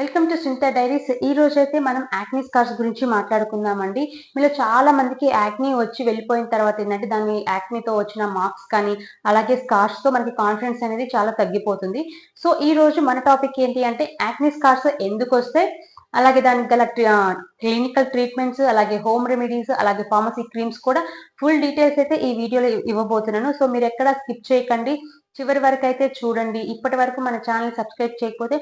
Welcome to Sunitha diaries ఈ రోజు అయితే మనం యాక్నీ స్కార్స్ గురించి మాట్లాడుకుందామండి. మీలో చాలా మందికి యాక్నీ వచ్చి వెళ్ళిపోయిన తర్వాత ఏంటంటే దాని యాక్నీతో వచ్చిన మార్క్స్ కానీ అలాగే స్కార్స్తో మనకి కాన్ఫిడెన్స్ అనేది చాలా తగ్గిపోతుంది. సో ఈ రోజు మన టాపిక్ ఏంటి అంటే యాక్నీ స్కార్స్ ఎందుకు వస్తే అలాగే దానికి గల క్లినికల్ ట్రీట్మెంట్స్ అలాగే హోమ్ రెమెడీస్ అలాగే ఫార్మసీ క్రీమ్స్ కూడా ఫుల్ డీటెయిల్స్ అయితే ఈ వీడియోలో ఇవ్వబోతున్నాను. సో మీరు ఎక్కడ స్కిప్ చేయకండి. చివరి వరకు అయితే చూడండి. ఇప్పటి వరకు మన ఛానల్ సబ్స్క్రైబ్ చేయకపోతే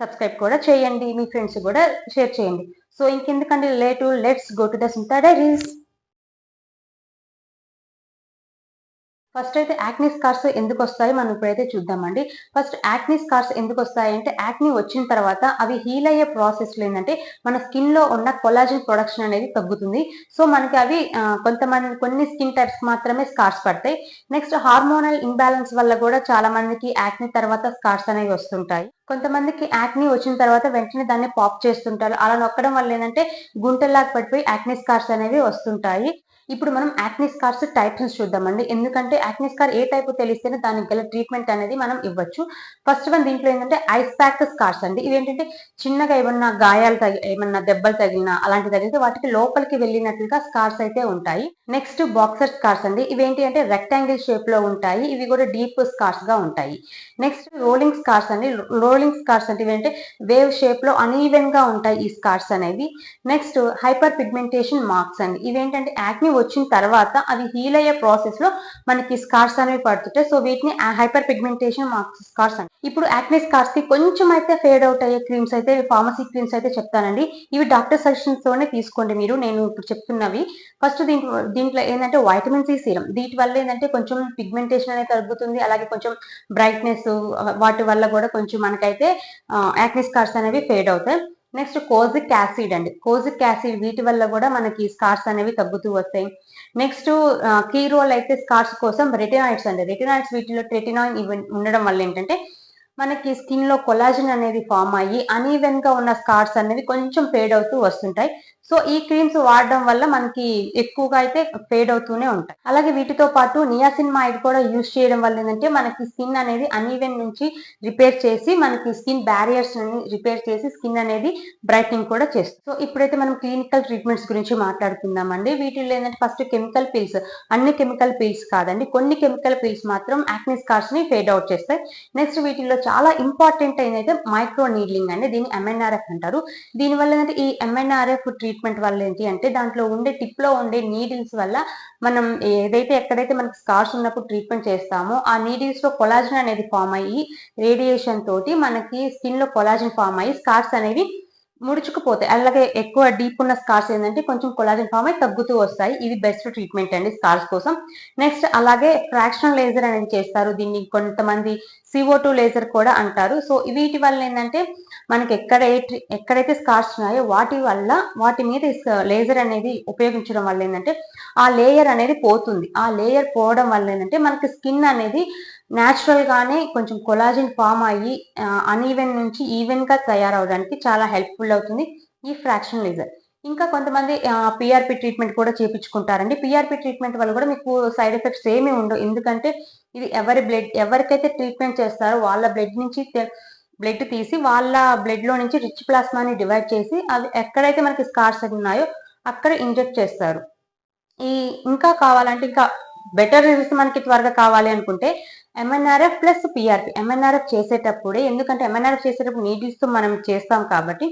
సబ్స్క్రైబ్ కూడా చేయండి మీ ఫ్రెండ్స్ కూడా షేర్ చేయండి. So ఇంకెందుకండి? Late let's go to the Sinta diaries first అయితే యాక్నీ స్కార్స్ ఎందుకు వస్తాయి? మనం ఇప్పుడైతే చూద్దామండి. ఫస్ట్ యాక్నీ స్కార్స్ ఎందుకు వస్తాయి అంటే యాక్నీ వచ్చిన తర్వాత అవి హీల్ అయ్యే ప్రాసెస్లో ఏంటంటే మన స్కిన్లో ఉన్న కొలాజిన్ ప్రొడక్షన్ అనేది తగ్గుతుంది. సో మనకి అవి కొంతమంది కొన్ని స్కిన్ టైప్స్ మాత్రమే స్కార్స్ పడతాయి. నెక్స్ట్ హార్మోనల్ ఇంబ్యాలెన్స్ వల్ల కూడా చాలా మందికి యాక్నీ తర్వాత స్కార్స్ అనేవి వస్తుంటాయి. కొంతమందికి యాక్నీ వచ్చిన తర్వాత వెంటనే దాన్ని పాప్ చేస్తుంటారు. అలా నొక్కడం వల్ల ఏంటంటే గుంటల్లాగా పడిపోయి యాక్నీ స్కార్స్ అనేవి వస్తుంటాయి. ఇప్పుడు మనం యాక్నీ స్కార్స్ టైప్స్ చూద్దామండి. ఎందుకంటే యాక్నీ స్కార్ ఏ టైప్ తెలిస్తేనే దానికి గల ట్రీట్మెంట్ అనేది మనం ఇవ్వచ్చు. ఫస్ట్ వన్ దీంట్లో ఏంటంటే ఐస్ ప్యాక్ స్కార్స్ అండి. ఇవేంటంటే చిన్నగా ఏమన్నా గాయాలు తగి ఏమన్నా దెబ్బలు తగిలినా అలాంటి తగిలితే వాటికి లోపలికి వెళ్ళినట్లుగా స్కార్స్ అయితే ఉంటాయి. నెక్స్ట్ బాక్సర్ స్కార్స్ అండి. ఇవేంటి అంటే రెక్టాంగిల్ షేప్లో ఉంటాయి. ఇవి కూడా డీప్ స్కార్స్గా ఉంటాయి. నెక్స్ట్ రోలింగ్ స్కార్స్ అండి. రోలింగ్ స్కార్స్ అంటే ఇవేంటే వేవ్ షేప్లో అన్ఈవెన్గా ఉంటాయి ఈ స్కార్స్ అనేవి. నెక్స్ట్ హైపర్ పిగ్మెంటేషన్ మార్క్స్ అండి. ఇవేంటంటే యాక్ని వచ్చిన తర్వాత అవి హీల్ అయ్యే ప్రాసెస్లో మనకి స్కార్స్ అనేవి పడుతుంటాయి. సో వీటిని హైపర్ పిగ్మెంటేషన్ మార్క్స్ స్కార్స్ అండి ఇప్పుడు యాక్నే స్కార్స్కి కొంచెం అయితే ఫేడ్ అవుట్ అయ్యే క్రీమ్స్ అయితే ఫార్మసీ క్రీమ్స్ అయితే చెప్తానండి. ఇవి డాక్టర్ సజెషన్స్ తోనే తీసుకోండి మీరు. నేను ఇప్పుడు చెప్తున్నవి. ఫస్ట్ దీంట్లో దీంట్లో ఏంటంటే వైటమిన్ సి సీరం వీటి వల్ల ఏంటంటే కొంచెం పిగ్మెంటేషన్ అనేది తగ్గుతుంది. అలాగే కొంచెం బ్రైట్నెస్ వాటి వల్ల కూడా కొంచెం మనకైతే యాక్నే స్కార్స్ అనేవి ఫేడ్ అవుతాయి. నెక్స్ట్ కోజిక్ యాసిడ్ అండి. కోజిక్ యాసిడ్ వీటి వల్ల కూడా మనకి స్కార్స్ అనేవి తగ్గుతూ వస్తాయి. నెక్స్ట్ కీ రోల్ అయితే స్కార్స్ కోసం రెటినాయిడ్స్ అండి. రెటినాయిడ్స్ వీటిలో ట్రెటినాయిన్ ఇవి ఉండడం వల్ల ఏంటంటే మనకి స్కిన్లో కొలాజిన్ అనేది ఫామ్ అయ్యి అనీవెన్గా ఉన్న స్కార్స్ అనేవి కొంచెం ఫేడ్ అవుతూ వస్తుంటాయి. సో ఈ క్రీమ్స్ వాడడం వల్ల మనకి ఎక్కువగా అయితే ఫేడ్ అవుతూనే ఉంటాయి. అలాగే వీటితో పాటు నియాసిన్మాయిడ్ కూడా యూజ్ చేయడం వల్ల ఏంటంటే మనకి స్కిన్ అనేది అన్ఈవెన్ నుంచి రిపేర్ చేసి మనకి స్కిన్ బ్యారియర్స్ రిపేర్ చేసి స్కిన్ అనేది బ్రైట్నింగ్ కూడా చేస్తుంది. సో ఇప్పుడైతే మనం క్లినికల్ ట్రీట్మెంట్స్ గురించి మాట్లాడుకుందామండి. వీటిలో ఏంటంటే ఫస్ట్ కెమికల్ పిల్స్ అన్ని కెమికల్ పిల్స్ కాదండి. కొన్ని కెమికల్ పిల్స్ మాత్రం యాక్ని స్కార్స్ని ఫేడ్ అవుట్ చేస్తాయి. నెక్స్ట్ వీటిలో చాలా ఇంపార్టెంట్ అయినైతే మైక్రో నీడ్లింగ్ అండి. దీన్ని ఎంఎన్ఆర్ఎఫ్ అంటారు. దీనివల్ల ఏంటంటే ఈ ఎంఎన్ఆర్ఎఫ్ ట్రీట్మెంట్ వల్ల ఏంటి అంటే దాంట్లో ఉండే టిప్లో ఉండే నీడిల్స్ వల్ల మనం ఏదైతే ఎక్కడైతే మనకి స్కార్స్ ఉన్నప్పుడు ట్రీట్మెంట్ చేస్తామో ఆ నీడిల్స్లో కొలాజిన్ అనేది ఫామ్ అయ్యి రేడియేషన్ తోటి మనకి స్కిన్లో కొలాజిన్ ఫామ్ అయ్యి స్కార్స్ అనేవి ముడుచుకుపోతాయి. అలాగే ఎక్కువ డీప్ ఉన్న స్కార్స్ ఏంటంటే కొంచెం కొలాజిన్ ఫామ్ అయి తగ్గుతూ వస్తాయి. ఇది బెస్ట్ ట్రీట్మెంట్ అండి స్కార్స్ కోసం. నెక్స్ట్ అలాగే ఫ్రాక్షన్ లేజర్ అనేది చేస్తారు. దీన్ని కొంతమంది సిఓ టూ లేజర్ కూడా అంటారు. సో వీటి వల్ల ఏంటంటే మనకి ఎక్కడ ఎక్కడైతే స్కార్స్ ఉన్నాయో వాటి వల్ల వాటి మీద లేజర్ అనేది ఉపయోగించడం వల్ల ఏంటంటే ఆ లేయర్ అనేది పోతుంది. ఆ లేయర్ పోవడం వల్ల ఏంటంటే మనకి స్కిన్ అనేది న్యాచురల్ గానే కొంచెం కొలాజిన్ ఫామ్ అయ్యి అన్ఈవెన్ నుంచి ఈవెన్గా తయారవడానికి చాలా హెల్ప్ఫుల్ అవుతుంది ఈ ఫ్రాక్షన్ లేజర్ ఇంకా కొంతమంది పిఆర్పి ట్రీట్మెంట్ కూడా చేపించుకుంటారండి. పిఆర్పి ట్రీట్మెంట్ వల్ల కూడా మీకు సైడ్ ఎఫెక్ట్స్ ఏమీ ఉండవు. ఎందుకంటే ఇది ఎవరి బ్లడ్ ఎవరికైతే ట్రీట్మెంట్ చేస్తారో వాళ్ళ బ్లడ్ నుంచి బ్లడ్ తీసి వాళ్ళ బ్లడ్లో నుంచి రిచ్ ప్లాస్మాని డివైడ్ చేసి అవి ఎక్కడైతే మనకి స్కార్స్ ఉన్నాయో అక్కడ ఇంజెక్ట్ చేస్తారు. ఈ ఇంకా కావాలంటే ఇంకా బెటర్ రిజల్ట్స్ మనకి త్వరగా కావాలి అనుకుంటే ఎంఎన్ఆర్ఎఫ్ ప్లస్ పిఆర్పి ఎంఎన్ఆర్ఎఫ్ చేసేటప్పుడే ఎందుకంటే ఎంఎన్ఆర్ఎఫ్ చేసేటప్పుడు నీడిల్స్ మనం చేస్తాం కాబట్టి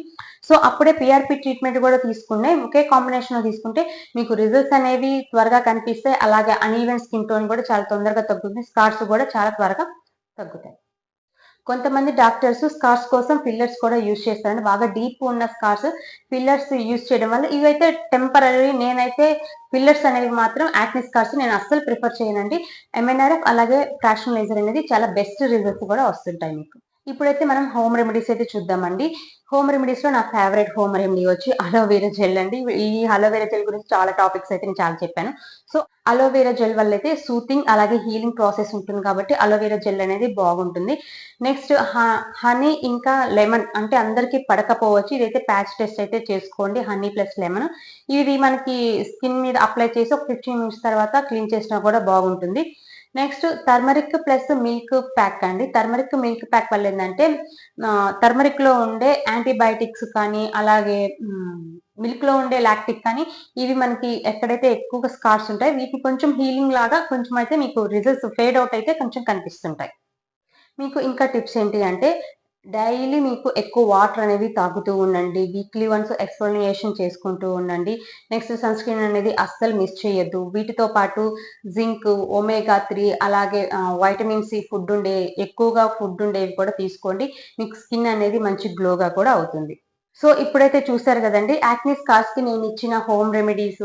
సో అప్పుడే పిఆర్పి ట్రీట్మెంట్ కూడా తీసుకునే ఒకే కాంబినేషన్లో తీసుకుంటే మీకు రిజల్ట్స్ అనేవి త్వరగా కనిపిస్తాయి. అలాగే అన్ఈవెన్ స్కిన్ టోన్ కూడా చాలా తొందరగా తగ్గుతుంది. స్కార్స్ కూడా చాలా త్వరగా తగ్గుతాయి. కొంతమంది డాక్టర్స్ స్కార్స్ కోసం ఫిల్లర్స్ కూడా యూజ్ చేస్తారండి. బాగా డీప్ ఉన్న స్కార్స్ ఫిల్లర్స్ యూజ్ చేయడం వల్ల ఇవైతే టెంపరీ నేనైతే ఫిల్లర్స్ అనేవి మాత్రం యాక్ని స్కార్స్ నేను అస్సలు ప్రిఫర్ చేయనండి. ఎంఎన్ఆర్ఎఫ్ అలాగే ఫ్రాక్షన్ లేజర్ అనేది చాలా బెస్ట్ రిజల్ట్స్ కూడా వస్తుంటాయి మీకు. ఇప్పుడైతే మనం హోమ్ రెమెడీస్ అయితే చూద్దామండి. హోమ్ రెమెడీస్లో నా ఫేవరెట్ హోమ్ రెమెడీ వచ్చి అలోవేరా జెల్ అండి. ఈ అలోవేరా జెల్ గురించి చాలా టాపిక్స్ అయితే నేను చాలా చెప్పాను. సో అలోవేరా జెల్ వల్ల అయితే సూతింగ్ అలాగే హీలింగ్ ప్రాసెస్ ఉంటుంది కాబట్టి అలోవేరా జెల్ అనేది బాగుంటుంది. నెక్స్ట్ హనీ ఇంకా లెమన్ అంటే అందరికీ పడకపోవచ్చు. ఇదైతే ప్యాచ్ టెస్ట్ అయితే చేసుకోండి హనీ ప్లస్ లెమన్ ఇది మనకి స్కిన్ మీద అప్లై చేసి ఒక ఫిఫ్టీన్ మినిట్స్ తర్వాత క్లీన్ చేసినా కూడా బాగుంటుంది. Next turmeric plus milk pack అండి. టర్మరిక్ మిల్క్ ప్యాక్ వల్ల ఏంటంటే టర్మరిక్లో ఉండే యాంటీబయాటిక్స్ కానీ అలాగే మిల్క్లో ఉండే లాక్టిక్ కానీ ఇవి మనకి ఎక్కడైతే ఎక్కువగా స్కార్స్ ఉంటాయి వీటిని కొంచెం హీలింగ్ లాగా కొంచెం అయితే మీకు రిజల్ట్స్ ఫేడ్ అవుట్ అయితే కొంచెం కనిపిస్తుంటాయి. మీకు ఇంకా టిప్స్ ఏంటి అంటే డైలీ మీకు ఎక్కువ వాటర్ అనేది తాగుతూ ఉండండి. వీక్లీ వన్స్ ఎక్స్ప్లెనేషన్ చేసుకుంటూ ఉండండి. నెక్స్ట్ సన్ స్క్రీన్ అనేది అస్సలు మిస్ చేయొద్దు. వీటితో పాటు జింక్ ఒమేగా త్రీ అలాగే వైటమిన్ సి ఫుడ్ ఉండే ఎక్కువగా ఫుడ్ ఉండేవి కూడా తీసుకోండి. మీకు స్కిన్ అనేది మంచి గ్లోగా కూడా అవుతుంది. సో ఇప్పుడైతే చూసారు కదండి యాక్నీ స్కార్స్కి నేను ఇచ్చిన హోమ్ రెమెడీస్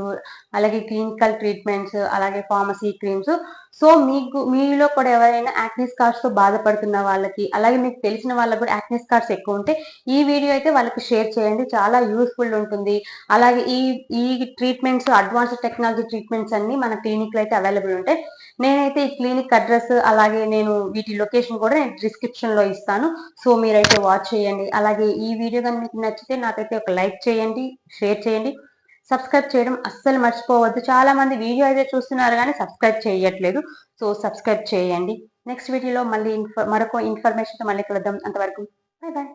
అలాగే క్లినికల్ ట్రీట్మెంట్స్ అలాగే ఫార్మసీ క్రీమ్స్ సో మీకు మీలో కూడా ఎవరైనా యాక్నీ స్కార్స్తో బాధపడుతున్న వాళ్ళకి అలాగే మీకు తెలిసిన వాళ్ళకి కూడా యాక్నీ స్కార్స్ ఎక్కువ ఉంటే ఈ వీడియో అయితే వాళ్ళకి షేర్ చేయండి. చాలా యూస్ఫుల్ ఉంటుంది. అలాగే ఈ ఈ ట్రీట్మెంట్స్ అడ్వాన్స్డ్ టెక్నాలజీ ట్రీట్మెంట్స్ అన్ని మన క్లినిక్లో అయితే అవైలబుల్ ఉంటాయి. నేనైతే ఈ క్లినిక్ అడ్రస్ అలాగే నేను వీటి లొకేషన్ కూడా నేను డిస్క్రిప్షన్లో ఇస్తాను. సో మీరైతే వాచ్ చేయండి. అలాగే ఈ వీడియో కానీ మీకు నచ్చితే నాకైతే ఒక లైక్ చేయండి షేర్ చేయండి. సబ్స్క్రైబ్ చేయడం అస్సలు మర్చిపోవద్దు. చాలా మంది వీడియో అయితే చూస్తున్నారు కానీ సబ్స్క్రైబ్ చేయట్లేదు. సో సబ్స్క్రైబ్ చేయండి. నెక్స్ట్ వీడియోలో మళ్ళీ మరొక ఇన్ఫర్మేషన్ మళ్ళీ కలుద్దాం. అంతవరకు బాయ్ బాయ్